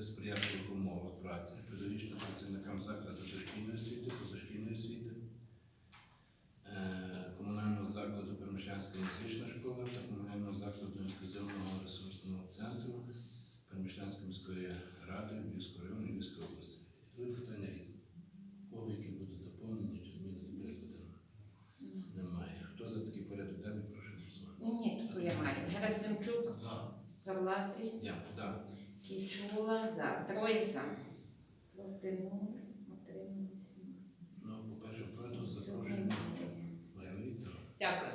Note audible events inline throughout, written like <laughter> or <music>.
та сприятливих умовах праці педагогічним працівникам закладу дошкільної освіти, позашкільної освіти, е, комунального закладу Перемишлянська музична школа та комунального закладу інклюзивного ресурсного центру Перемишлянської міської ради Львівського району Львівської області. Друге питання різне. Кого які будуть доповнені чи зміни до порядку денного? Немає. Хто за такий порядок денний, прошу голосувати. Ні, ні, таку я маю. Герасимчук, Павлатий, Я, да. Кічула, за. Троє за. Проти нуль. Ну, по-перше, Олена Вікторовна. Дякую.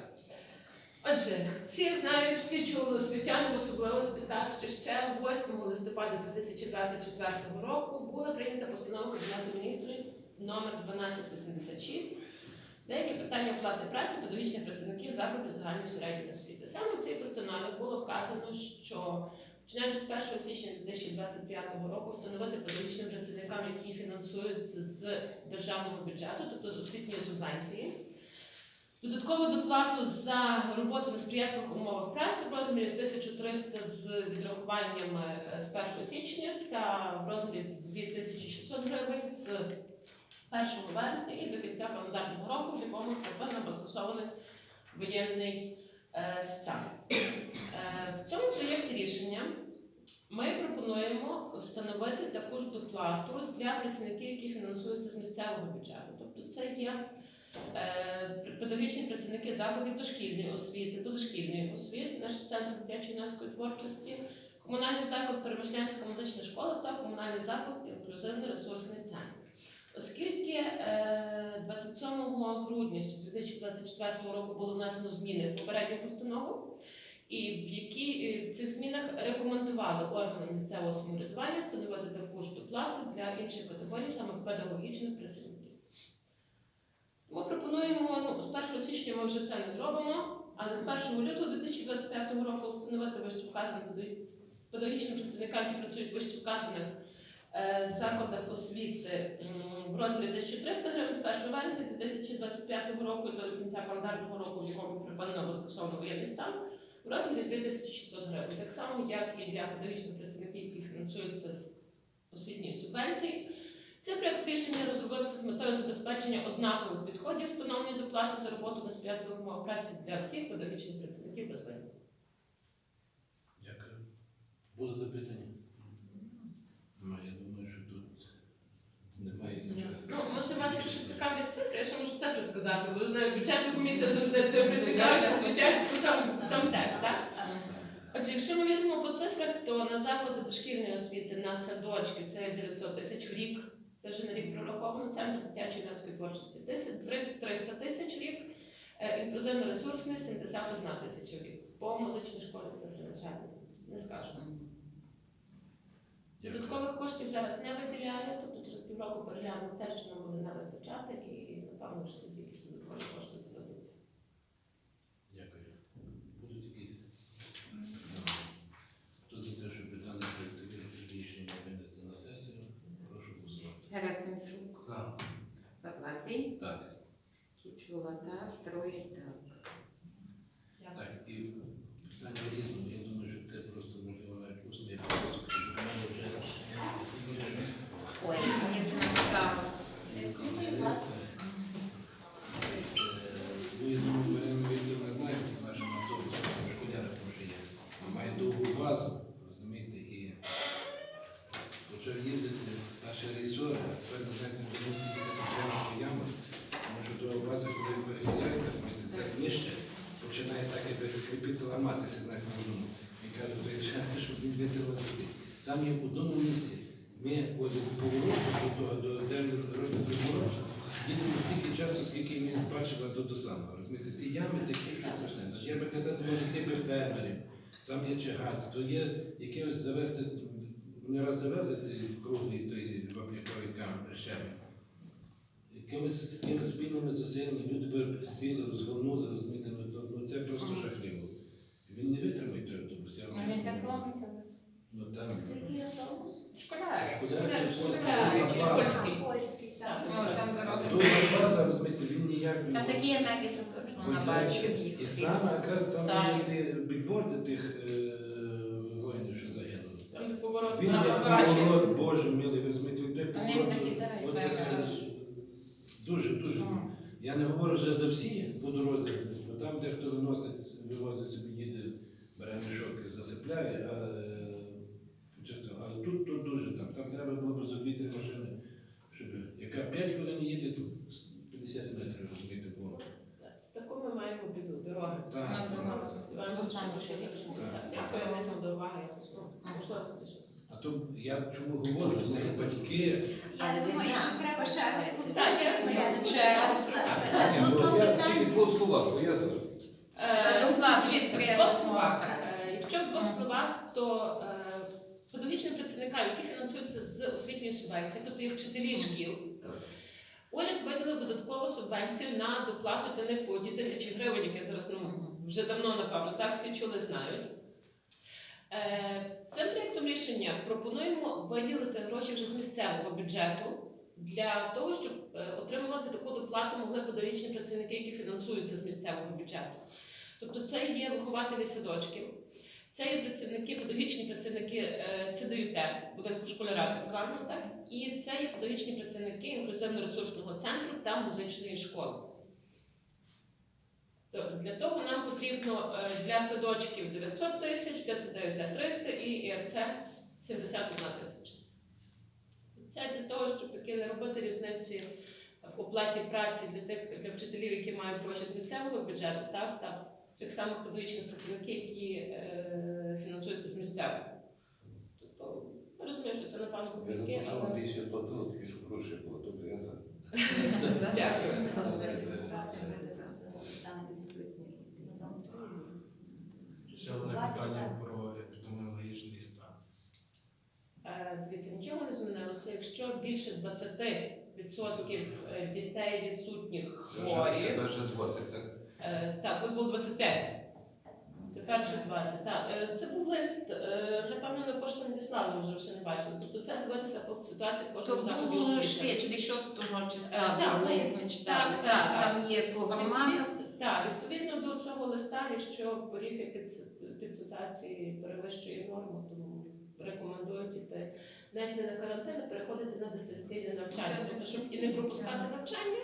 Отже, всі знають, всі чули освітяни в особливості так, що ще 8 листопада 2024 року була прийнята постанова Кабінету міністрів номер 1286 Деякі питання оплати праці педагогічних працівників закладів загальної середньої освіти. Саме в цій постанові було вказано, що починаючи з 1 січня 2025 року встановити педагогічним працівникам, які фінансуються з державного бюджету, тобто з освітньої субвенції, Додаткову доплату за роботу на сприятливих умовах праці в розмірі 1300 з відрахуваннями е, з 1 січня та в розмірі 2600 гривень з 1 вересня і до кінця календарного року, в якому припинено або воєнний е, стан. Е, в цьому проєкті рішення ми пропонуємо встановити таку ж доплату для працівників, які фінансуються з місцевого бюджету. Тобто це є е, педагогічні працівники закладів дошкільної освіти, позашкільної освіти, наш центр дитячої юнацької творчості, комунальний заклад Перемишлянська музична школа та комунальний заклад інклюзивний ресурсний центр. Оскільки е, 27 грудня 2024 року було внесено зміни в попередню постанову, і в які в цих змінах рекомендували органи місцевого самоврядування встановити таку ж доплату для інших категорій, саме педагогічних працівників. Ми пропонуємо, ну, з 1 січня ми вже це не зробимо, але з 1 лютого 2025 року встановити вище вказаних педагогічним працівникам, які працюють в вище вказаних е, закладах освіти в розмірі 1300 гривень з 1 вересня 2025 року до кінця календарного року, в якому припинено або скасовано воєнний стан, в розмірі 2600 гривень. Так само, як і для педагогічних працівників, які фінансуються з освітньої субвенції. Цей проєкт рішення розробився з метою забезпечення однакових підходів встановлення доплати за роботу на сприятливих умовах праці для всіх педагогічних працівників без винятку. Дякую. Буде запитання? Немає. Я думаю, що тут немає нічого. Може вас, якщо цікавлять цифри, я ще можу цифри сказати, бо знаю, бюджетна комісія завжди цифри цікавлять, освітянську сам, сам текст, так? Отже, якщо ми візьмемо по цифрах, то на заклади дошкільної освіти, на садочки це 900 тисяч в рік. Це вже на рік прораховано. Центр дитячої юнацької творчості 300 тисяч в рік. Е, Інклюзивно-ресурсний 71 тисяча в рік. По музичній школі цифри, на жаль, не скажу. Додаткових коштів зараз не виділяє, тобто через півроку переглянемо те, що нам буде не вистачати, і напевно вже тоді якісь додаткові кошти додадуть. Дякую. Будуть якісь? Хто за те, щоб дане проєкт рішення винести на сесію, прошу голосувати. Герасимчук, За. Павлатий, Так. Кічула, так. Троє так. Так, і питання різні. Я думаю, що це просто можливо навіть усне просто. У мене вже Ой, мені це не цікаво. Ну, я думаю, Марина Вікторовна знає з нашим автобусом, там школяра там вже є. Має довгу базу, розумієте, і почав їздити наші рейсори, а тепер, на мусить їхати прямо по ямах, тому що того база, коли перевіряється, це нижче, починає так якби скрипіти, ламатися на одному. І кажуть, виїжджає, щоб він витримати. Там є в одному місці. Ми от від повороту до того, до ми робимо поворот, їдемо стільки часу, скільки з Бачева до, до самого. Розумієте, ті ями такі, що страшне. Я би казав, може типи фермерів, там є чагац, то є якихось завести, не раз завезти круглий той вапняковий камінь щебень. Якимись, якимись спільними зусиллями люди сіли, розгорнули, розумієте, ну, то- ну це просто жахливо. Він не витримає той автобус. я Ну, він так чесно говорю. робиться. Ну там. Школяр. Школяр, Школяр, польський. Польський, так. Ну, там дорога. Друга база, розумієте, він ніяк не... Там такі то точно набачив їх. І саме якраз там є бікборди тих поворот Він як поворот, Боже, милий, ви розумієте, той Вони поворот. закидають, от певно. таке ж. Дуже, дуже. Я не говорю вже за всі по дорозі, бо там дехто виносить, вивозить собі їде, бере мішок і засипляє, а, е, чесно, але тут, тут дуже там. Там треба було б за дві-три машини, щоб яка 5 хвилин їде, то 50 метрів розумієте, по. Таку ми маємо біду, дороги. Так, Ну, так. дорога. Сподіваємося, що Знаємо, це що буде. є. Так, Дякую, візьмемо до уваги якось, можливості щось. А то я чому говорю, тому що батьки, Я думаю, що треба ще раз поставити ще раз. Ні, я тільки двох словах поясню. Е, Дивіться, в двох я словах. Якщо в двох словах, то е, педагогічним працівникам, які фінансуються з освітньої субвенції, тобто є вчителі шкіл, уряд виділив додаткову субвенцію на доплату для них по ті тисячі гривень, які зараз ну, вже давно, напевно, так всі чули, знають. Е, Цим проєктом рішення пропонуємо виділити гроші вже з місцевого бюджету для того, щоб е, отримувати таку доплату могли педагогічні працівники, які фінансуються з місцевого бюджету. Тобто це є вихователі садочків, це є працівники, педагогічні працівники е, ЦДЮТ, будинку школяра, так званого, так? І це є педагогічні працівники інклюзивно-ресурсного центру та музичної школи. Для того нам потрібно е, для садочків 900 тисяч, для ЦДЮТ 300 і ІРЦ 71 тисяча. Це для того, щоб таки не робити різниці в оплаті праці для тих для вчителів, які мають гроші з місцевого бюджету, так, та тих самих педагогічних працівників, які е, фінансуються з місцевого. Тобто, я розумію, що це напевно Я копійки, запрошую <laughs> але більше платили, такі, щоб гроші було. Тобто я за. Дякую. Ще одне питання про епідеміологічний стан. Е, Дивіться, нічого не змінилося. Якщо більше 20% е, дітей відсутніх хворі, Тепер вже 20, так? е, так, ось було 25. Тепер вже 20. Так, е, це був лист, е, напевно, на пошту надіслали, ще не бачили. Тобто це дивитися по ситуації в То кожному закладі було освіти. швидше, від 6 числа Е, так, були, ми читали. так, Так, так, там є по громадах. Відповідно- Так, відповідно до цього листа, якщо поріг під, під навіть не на карантин, а переходити на дистанційне навчання, тобто, щоб і не пропускати навчання.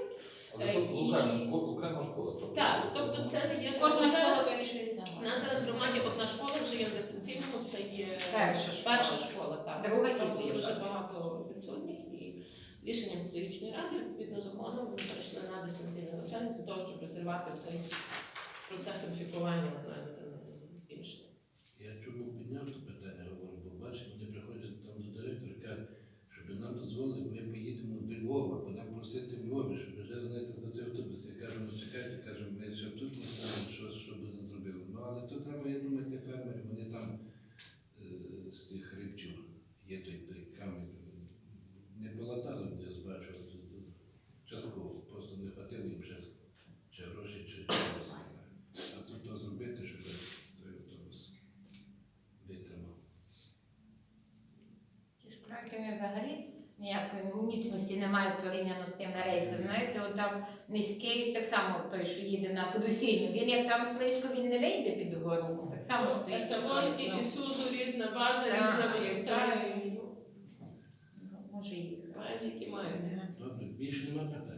Але Е, і- окремо, окрема школа. Тобто, Так, тобто це не є Кожна школа вирішує сама. У нас зараз в громаді одна школа вже є на дистанційному, це є Перша школа. перша школа, так. Друга і Там є дуже багато відсутніх і рішенням педагогічної ради, відповідно законом, ми перейшли на дистанційне навчання для того, щоб розірвати цей процес інфікування навіть інше. я чому підняв дійсності немає порівняно з тими рейсом. Знаєте, от там низький, так само той, що їде на подусільну. Він як там слизько, він не вийде під гору. Так само ну, стоїть. Еталон ну. і Ісусу різна база, різна висота. Ну, може їх. Маємо, які маєте. Добре, більше немає питань.